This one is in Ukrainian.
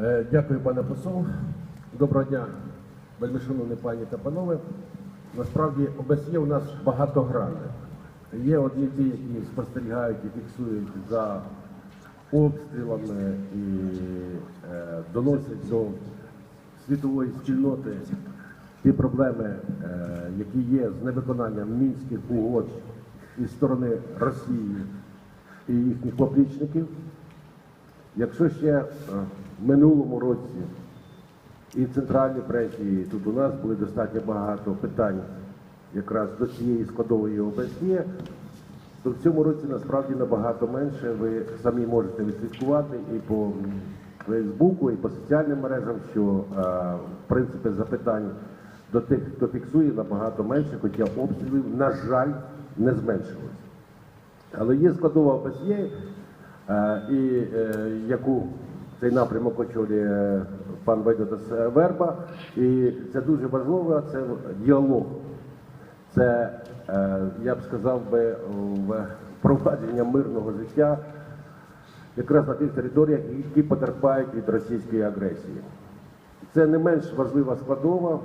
Е, Дякую, пане посол. Доброго дня, вельмишановні пані та панове. Насправді ОБСЄ у нас багатогранне. Є одні ті, які спостерігають і фіксують за обстрілами і е, доносять до світової спільноти ті проблеми, е, які є з невиконанням мінських угод із сторони Росії і їхніх поплічників. Якщо ще е, в минулому році і центральні премії, тут у нас були достатньо багато питань якраз до цієї складової ОБСЄ, то в цьому році насправді набагато менше. Ви самі можете відслідкувати і по Фейсбуку, і по соціальним мережам, що е, в принципі запитань до тих, хто фіксує, набагато менше, хоча обстрілів, на жаль, не зменшилось. Але є складова ОБСЄ, і е, яку цей напрямок очолює пан Вайдотас Верба. І це дуже важливо, це діалог. Це, е, я б сказав би, впровадження мирного життя якраз на тих територіях, які потерпають від російської агресії. Це не менш важлива складова,